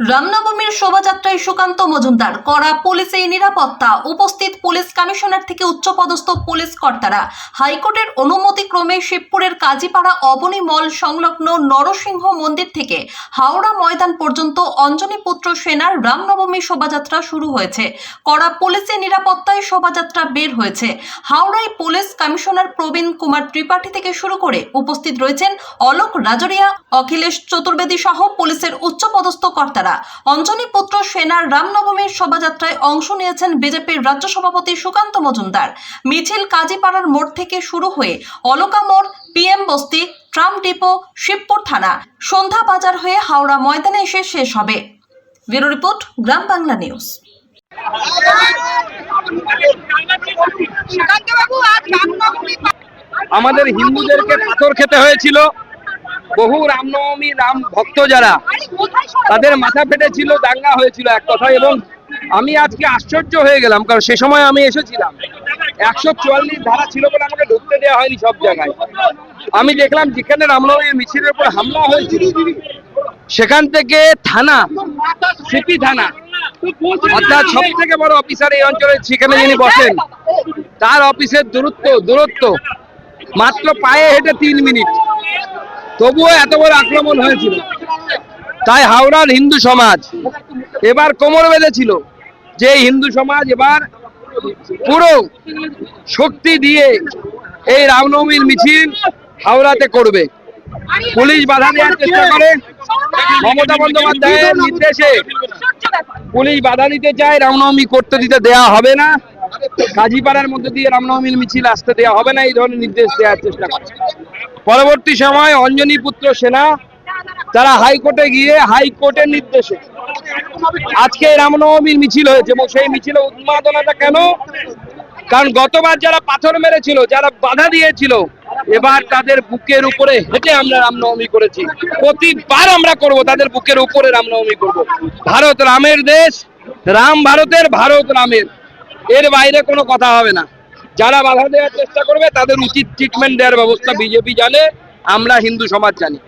রামনবমীর শোভাযাত্রায় সুকান্ত মজুমদার করা পুলিশের নিরাপত্তা, উপস্থিত পুলিশ কমিশনার থেকে উচ্চপদস্থ পুলিশ কর্তারা। হাইকোর্টের অনুমতি ক্রমে শিবপুরের কাজীপাড়া অবনী মল সংলগ্ন নরসিংহ মন্দির থেকে হাওড়া ময়দান পর্যন্ত অঞ্জনী পুত্র সেনার রামনবমী শোভাযাত্রা শুরু হয়েছে। করা পুলিশের নিরাপত্তায় শোভাযাত্রা বের হয়েছে। হাওড়ায় পুলিশ কমিশনার প্রবীণ কুমার ত্রিপাঠী থেকে শুরু করে উপস্থিত রয়েছেন অলোক রাজরিয়া, অখিলেশ চতুর্বেদী সহ পুলিশের উচ্চপদস্থ কর্তারা। অঞ্জনী পুত্র সেনার রামনবমীর শোভাযাত্রায় অংশ নিয়েছেন বিজেপির রাজ্য সভাপতি সুকান্ত মজুমদার। মিছিল কাজীপাড়ার মোড় থেকে শুরু হয়ে অলকা মোড় পিএম বস্তি ট্রাম ডিপো শিবপুর থানা। সন্ধ্যা বাজার হয়ে হাওড়া ময়দানে এসে শেষ হবে। Bureau report Gram Bangla news. আমাদের হিন্দুদেরকে পাথর খেতে হয়েছিল। বহু রামনবমী রাম ভক্ত যারা, তাদের মাথা ফেটেছিল দাঙ্গা হয়েছিল এক কথা এবং আমি আজকে আশ্চর্য হয়ে গেলাম, কারণ সে সময় আমি এসেছিলাম। একশো চুয়াল্লিশ ধারা ছিল বলে আমাকে ঢুকতে দেওয়া হয়নি সব জায়গায়। আমি দেখলাম যেখানে রামনবমীর মিছিলের উপর হামলা হয়েছিল, সেখান থেকে থানা, সিপি থানা, অর্থাৎ সব থেকে বড় অফিসার এই অঞ্চলে সেখানে যিনি বসেন, তার অফিসের দূরত্ব দূরত্ব মাত্র পায়ে হেঁটে তিন মিনিট। তবুও এত বড় আক্রমণ হয়েছিল। তাই হাওড়ার হিন্দু সমাজ এবার কোমর বেঁধেছিল যে হিন্দু সমাজ এবার পুরো শক্তি দিয়ে এই রামনবমীর মিছিল হাওড়াতে করবে। পুলিশ বাধা দেওয়ার চেষ্টা করে। মমতা বন্দ্যোপাধ্যায়ের নির্দেশে পুলিশ বাধা দিতে চায়, রামনবমী করতে দিতে দেয়া হবে না। কাজীপাড়ার মধ্যে দিয়ে রামনবমীর মিছিল আসতে দেওয়া হবে না, এই ধরনের নির্দেশ দেওয়ার চেষ্টা করে। পরবর্তী সময় অঞ্জনী পুত্র সেনা, তারা হাইকোর্টে গিয়ে হাইকোর্টের নির্দেশে। আজকে রামনবমীর মিছিল হয়েছে এবং সেই মিছিলে উন্মাদনাটা কেন? কারণ গতবার যারা পাথর মেরেছিল, যারা বাধা দিয়েছিল, এবার তাদের বুকের উপরে হেঁটে আমরা রামনবমী করেছি। প্রতিবার আমরা করব, তাদের বুকের উপরে রামনবমী করব। ভারত রামের দেশ, রাম ভারতের ভারত রামের। এর বাইরে কোনো কথা হবে না। যারা বাধা দেওয়ার চেষ্টা করবে, তাদের উচিত ট্রিটমেন্ট দেওয়ার ব্যবস্থা বিজেপি জানে, আমরা হিন্দু সমাজ জানি।